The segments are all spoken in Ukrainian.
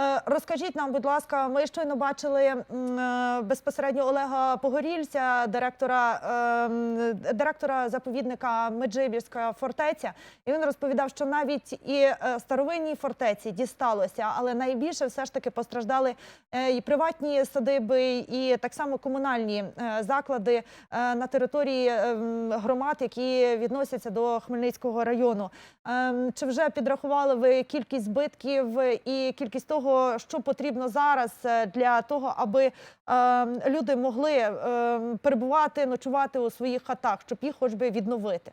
Е, Розкажіть нам, будь ласка, ми щойно бачили е, безпосередньо Олега Погорільця, директора, е, директора заповідника Меджибірська фортеця. І він розповідав, що навіть і е, старовинній фортеці дісталося, але найбільше все ж таки постраждали і приватні садиби, і так само комунальні заклади на території е, громад, які відносяться до Хмельницького району. Ем, Чи вже підрахували ви кількість збитків і кількість того, що потрібно зараз е, для того, аби ем, люди могли ем, перебувати, ночувати у своїх хатах, щоб їх хоч би відновити?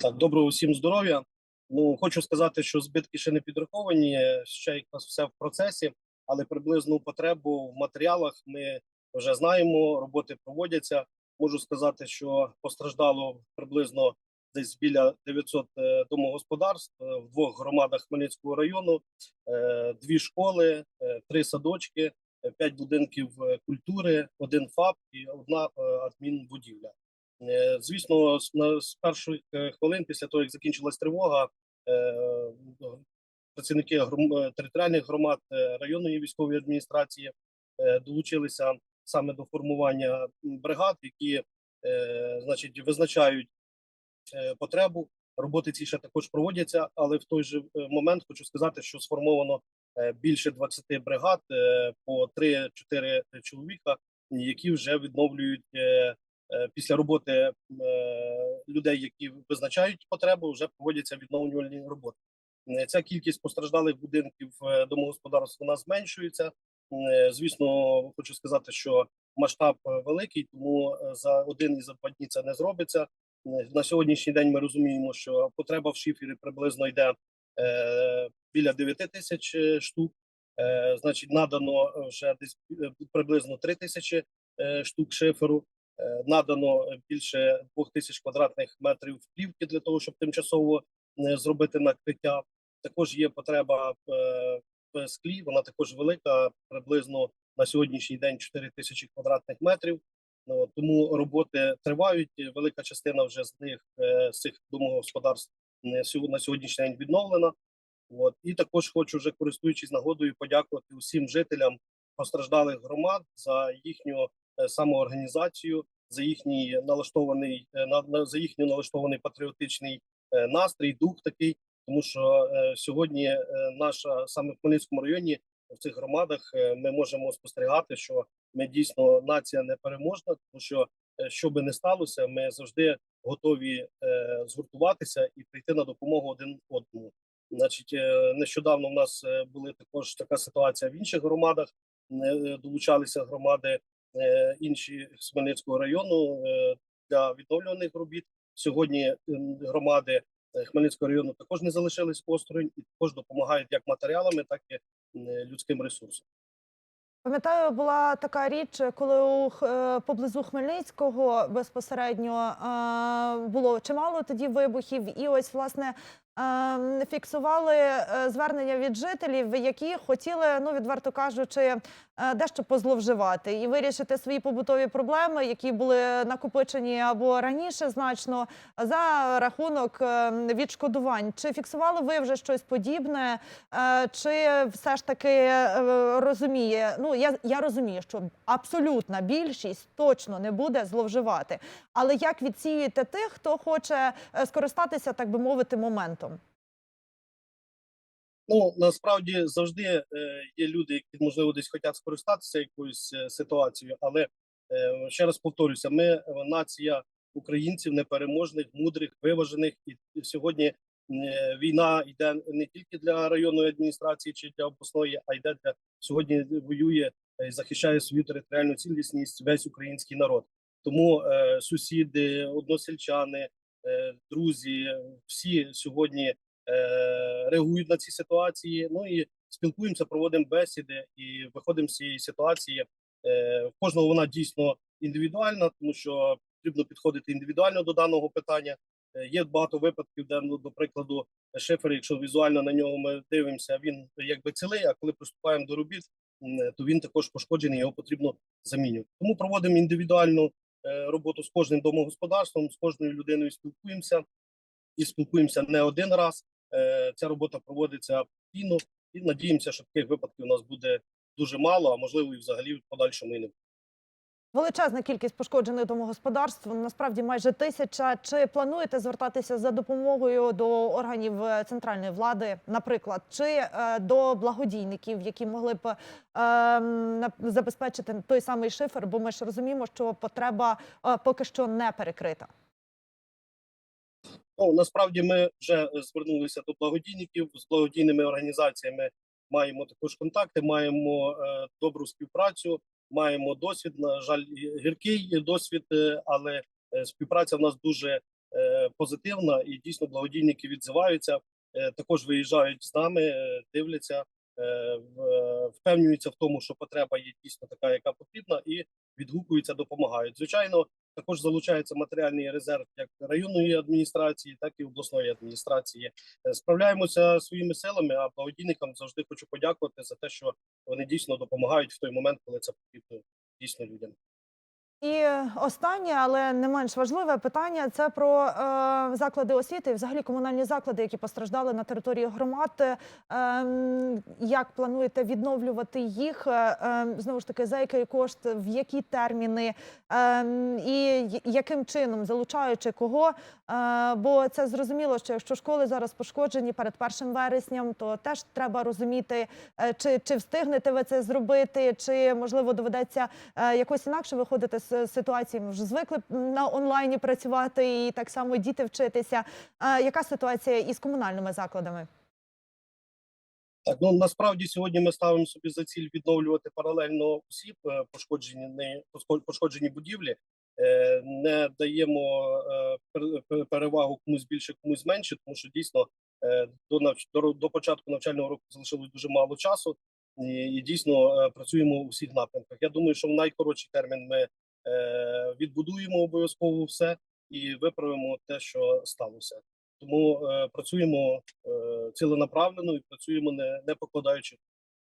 Так, доброго всім здоров'я. Ну хочу сказати, що збитки ще не підраховані, ще якраз все в процесі, але приблизну потребу в матеріалах ми вже знаємо. Роботи проводяться. Можу сказати, що постраждало приблизно десь біля 900 е, домогосподарств е, в двох громадах Хмельницького району, е, дві школи, три садочки, п'ять будинків культури, один ФАП і одна адмінбудівля. Звісно, з перших хвилин після того, як закінчилась тривога, працівники територіальних громад районної військової адміністрації долучилися саме до формування бригад, які значить визначають потребу. Роботи ці ще також проводяться, але в той же е, момент хочу сказати, що сформовано е, більше 20 бригад е, по 3-4 чоловіка, які вже відновлюють е, е, після роботи е, людей, які визначають потребу, вже проводяться відновлювальні роботи. Е, Ця кількість постраждалих будинків е, домогосподарств вона зменшується. Е, Звісно, хочу сказати, що масштаб е, великий, тому е, за один і за два дні це не зробиться. Е, На сьогоднішній день ми розуміємо, що потреба в шифері приблизно йде е, біля 9 тисяч е, штук. Е, значить, надано вже десь е, приблизно 3 тисячі е, штук шиферу. Е, надано більше 2 тисяч квадратних метрів плівки для того, щоб тимчасово е, зробити накриття. Також є потреба е, в склі. Вона також велика, приблизно на сьогоднішній день 4 тисячі квадратних метрів. Ну, тому роботи тривають. Велика частина вже з них е, з цих домогосподарств е, сьо- на сьогоднішній день відновлена. От і також хочу вже користуючись нагодою, подякувати усім жителям постраждалих громад за їхню е, самоорганізацію, за їхній налаштований е, за їхній налаштований патріотичний настрій, дух такий. Тому що сьогодні наша саме в Хмельницькому районі в цих громадах ми можемо спостерігати, що ми дійсно нація непереможна, тому що е, що би не сталося, ми завжди готові е, згуртуватися і прийти на допомогу один одному. Значить, е, нещодавно в нас були також така ситуація в інших громадах. е, Долучалися громади інші Хмельницького району для відновлюваних робіт. Сьогодні громади Хмельницького району також не залишились осторонь і також допомагають як матеріалами, так і людським ресурсом. Пам'ятаю, була така річ, коли у е, поблизу Хмельницького безпосередньо е, було чимало тоді вибухів, і ось власне фіксували е, звернення від жителів, які хотіли, ну відверто кажучи, е, дещо позловживати і вирішити свої побутові проблеми, які були накопичені або раніше значно за рахунок е, відшкодувань. Чи фіксували ви вже щось подібне? Е, Чи все ж таки розуміє? Ну я, я розумію, що абсолютна більшість точно не буде зловживати. Але як відсіюєте тих, хто хоче скористатися, так би мовити, моментом? Ну насправді завжди е, є люди, які можливо десь хочуть скористатися якоюсь е, ситуацією, але е, ще раз повторюся: ми нація українців непереможних, мудрих, виважених, і сьогодні війна йде не тільки для районної адміністрації чи для обласної, а йде для сьогодні воює і захищає свою територіальну цілісність весь український народ. Тому сусіди, односельчани, друзі, всі сьогодні реагують на ці ситуації. Ну і спілкуємося, проводимо бесіди і виходимо з цієї ситуації. Е, кожного вона дійсно індивідуальна, тому що потрібно підходити індивідуально до даного питання. Е, є багато випадків, де, ну, до прикладу, шифер, якщо візуально на нього ми дивимося, він якби цілий. А коли приступаємо до робіт, то він також пошкоджений, його потрібно замінювати. Тому проводимо індивідуальну е, роботу з кожним домогосподарством, з кожною людиною спілкуємося і спілкуємося не один раз. Е, Ця робота проводиться постійно. І надіємося, що таких випадків у нас буде дуже мало, а можливо і взагалі в подальшому і не буде. Величезна кількість пошкоджених домогосподарств, насправді майже тисяча. Чи плануєте звертатися за допомогою до органів е, центральної влади, наприклад, чи е, до благодійників, які могли б е, забезпечити той самий шифер? Бо ми ж розуміємо, що потреба поки що не перекрита. Ну, насправді ми вже е, звернулися до благодійників з благодійними організаціями. Маємо також контакти, маємо е, добру співпрацю, маємо досвід. На жаль, гіркий досвід, е, але е, співпраця в нас дуже е, позитивна і дійсно благодійники відзиваються. Е, також виїжджають з нами, е, дивляться, е, впевнюються в тому, що потреба є дійсно така, яка потрібна, і відгукуються, допомагають. Звичайно, також залучається матеріальний резерв як районної адміністрації, так і обласної адміністрації. Е, Справляємося своїми силами, а благодійникам завжди хочу подякувати за те, що вони дійсно допомагають в той момент, коли це потрібно дійсно людям. І останнє, але не менш важливе питання це про е, заклади освіти, і взагалі комунальні заклади, які постраждали на території громад. Е, як плануєте відновлювати їх? Е, е, знову ж таки, за який кошт, в які терміни е, і яким чином залучаючи кого? Е, бо це зрозуміло, що якщо школи зараз пошкоджені перед 1 вересням, то теж треба розуміти, е, чи, чи встигнете ви це зробити, чи можливо доведеться е, якось інакше виходити ситуації. Ми вже звикли на онлайні працювати і так само діти вчитися. Е, Яка ситуація із комунальними закладами? Так, ну насправді сьогодні ми ставимо собі за ціль відновлювати паралельно усі е, пошкоджені не пошкоджені будівлі. Е, Не даємо е, пер- пер- перевагу комусь більше, комусь менше, тому що дійсно до навч- до, початку навчального року залишилось дуже мало часу, і, дійсно працюємо у всіх напрямках. Я думаю, що в найкоротший термін ми відбудуємо обов'язково все і виправимо те, що сталося. Тому е, працюємо е, ціленаправлено і працюємо не, не покладаючи